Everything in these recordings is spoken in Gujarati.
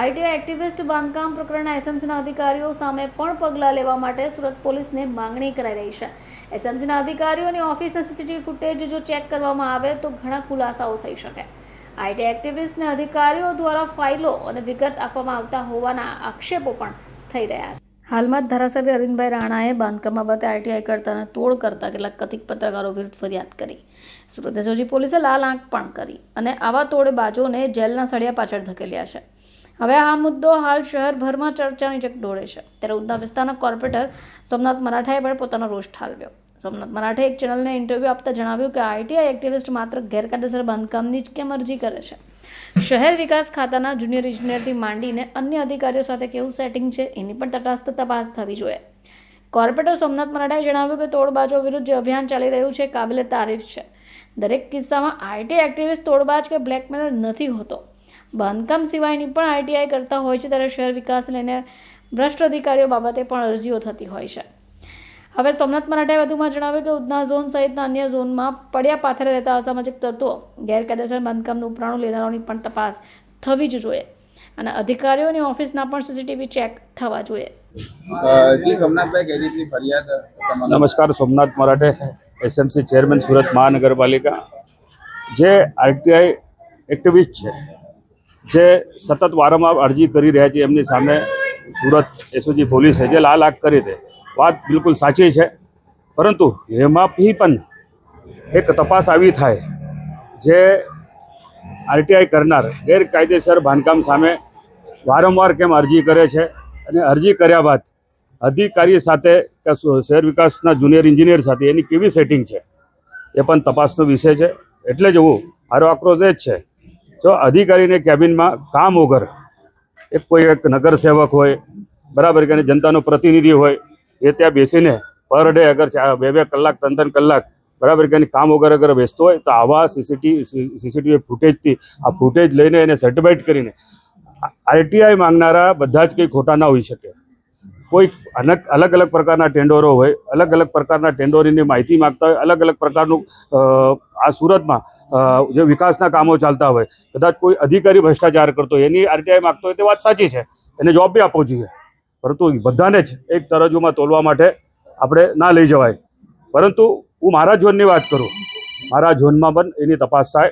આઈટીઆઈ એક્ટિવિસ્ટ બાંધકામ પ્રકરણના એસએમસીના અધિકારીઓ સામે પણ પગલાં લેવા માટે સુરત પોલીસને માંગણી કરાઈ રહી છે. એસએમસીના અધિકારીઓની ઓફિસના સીસીટીવી ફૂટેજ જો ચેક કરવામાં આવે તો ઘણા ખુલાસાઓ થઈ શકે. આઈટીઆઈ એક્ટિવિસ્ટને અધિકારીઓ દ્વારા ફાઇલો અને વિગત આપવામાં આવતા હોવાના આક્ષેપો પણ થઈ રહ્યા છે. હાલમાં જ ધારાસભ્ય અરવિંદભાઈ રાણાએ બાંધકામ બાબતે આઈટીઆઈ કરતાને તોડ કરતા કેટલાક કથિત પત્રકારો વિરુદ્ધ ફરિયાદ કરી. સુરત એસઓજી પોલીસે લાલ આંખ પણ કરી અને આવા તોડેબાજોને જેલના સળિયા પાછળ ધકેલ્યા છે. હવે આ મુદ્દો હાલ શહેરભરમાં ચર્ચાની જગ દોડે છે. ત્યારે ઉધના વિસ્તારના કોર્પોરેટર સોમનાથ મરાઠાએ પણ પોતાનો રોષ ઠાલવ્યો. સોમનાથ મરાઠે એક ચેનલને ઇન્ટરવ્યૂ આપતા જણાવ્યું કે આઈટીઆઈ એક્ટિવિસ્ટ માત્ર ગેરકાયદેસર બાંધકામની જ કેમ અરજી કરે છે. શહેર વિકાસ ખાતાના જુનિયર ઇજનેરથી માંડીને અન્ય અધિકારીઓ સાથે કેવું સેટિંગ છે એની પણ તટસ્થ તપાસ થવી જોઈએ. કોર્પોરેટર સોમનાથ મરાઠાએ જણાવ્યું કે તોડબાજો વિરુદ્ધ જે અભિયાન ચાલી રહ્યું છે કાબિલે તારીફ છે. દરેક કિસ્સામાં આઈટી એક્ટિવિસ્ટ તોડબાજ કે બ્લેકમેલર નથી હોતો. બાંધકામ સિવાયની પણ આઈટીઆઈ કરતા હોય છે ત્યારે શહેર વિકાસ લઈને ભ્રષ્ટ અધિકારીઓ બાબતે પણ અરજીઓ થતી હોય છે. હવે સોમનાથ મરાઠાએ વધુમાં જણાવ્યું કે ઉધના ઝોન સહિતના અન્ય ઝોનમાં પડ્યા પાથરે રહેતા અસામાજિક તત્વો ગેરકાયદેસર બાંધકામનું ઉપરાણું લેનારાઓની પણ તપાસ થવી જ જોઈએ અને અધિકારીઓની ઓફિસના પણ સીસીટીવી ચેક થવા જોઈએ. નમસ્કાર સોમનાથ મરાઠે એસએમસી ચેરમેન સુરત મહાનગરપાલિકા. જે આરટીઆઈ એક્ટિવિસ્ટ છે જે સતત વારંવાર અરજી કરી રહ્યા છે, એમની સામે સુરત એસઓજી પોલીસે જે લાલ આંખ કરી છે. વાત બિલકુલ સાચી છે, પરંતુ એમાંથી પણ એક તપાસ આવી થાય, જે આરટીઆઈ કરનાર ગેરકાયદેસર બાંધકામ સામે વારંવાર કેમ અરજી કરે છે અને અરજી કર્યા બાદ અધિકારી સાથે કે શહેર વિકાસના જુનિયર એન્જિનિયર સાથે એની કેવી સેટિંગ છે, એ પણ તપાસનો વિષય છે. એટલે જ હું મારો આક્રોશ એ જ છે જો અધિકારીને કેબિનમાં કામ વગર એક કોઈ એક નગરસેવક હોય, બરાબર કે જનતાનો પ્રતિનિધિ હોય, એ ત્યાં બેસીને પર ડે અગર બે બે કલાક, ત્રણ ત્રણ કલાક, બરાબર કે કામ વગર અગર બેસતો હોય, તો આવા સીસીટીવી સીસીટીવી ફૂટેજથી, આ ફૂટેજ લઈને એને સર્ટિફાઈડ કરીને આરટીઆઈ માંગનારા બધા જ કંઈ ખોટા ના હોઈ શકે. કોઈ અલગ અલગ અલગ પ્રકારના ટેન્ડરો હોય, અલગ અલગ પ્રકારના ટેન્ડોરીની માહિતી માગતા હોય, અલગ અલગ પ્રકારનું આ સુરતમાં જે વિકાસના કામો ચાલતા હોય, કદાચ કોઈ અધિકારી ભ્રષ્ટાચાર કરતો હોય, એની આરટીઆઈ માગતો હોય, તે વાત સાચી છે. એને જવાબ બી આપવો જોઈએ. પરંતુ બધાને જ એક તરજુમાં તોલવા માટે આપણે ના લઈ જવાય. પરંતુ હું મારા ઝોનની વાત કરું. મારા ઝોનમાં પણ એની તપાસ થાય.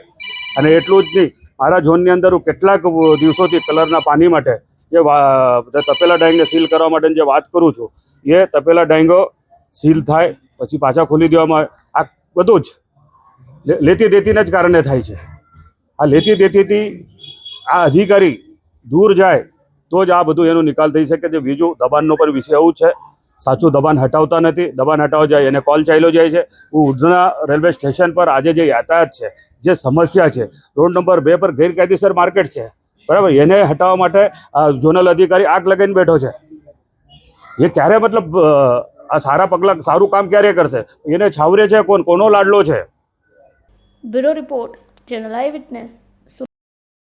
અને એટલું જ નહીં, મારા ઝોનની અંદર હું કેટલાક દિવસોથી કલરના પાણી માટે જે તપેલા ડાઈંગને સીલ કરવા માટેની જે વાત કરું છું, એ તપેલા ડાઈંગો સીલ થાય, પછી પાછા ખોલી દેવામાં આ બધું જ લેતી દેતીને જ કારણે થાય છે. આ લેતી દેતીથી આ અધિકારી દૂર જાય, તો જ આ બધું એનો નિકાલ થઈ શકે છે. બીજું, દબાણનો પણ વિષય એવું છે. સાચું દબાણ હટાવતા નથી. દબાણ હટાવવા જાય, એને કોલ ચાલ્યો જાય છે. હું ઉધના રેલવે સ્ટેશન પર આજે જે યાતાયાત છે, જે સમસ્યા છે, રોડ નંબર બે પર ગેરકાયદેસર માર્કેટ છે. બરાબર? એને હટાવવા માટે ઝોનલ અધિકારી આગ લગાવીને બેઠો છે. એ ક્યારે મતલબ આ સારા પગલાં, સારું કામ ક્યારે કરશે? એને છાવરે છે કોણ? કોનો લાડલો છે? Bureau report, channel I witness.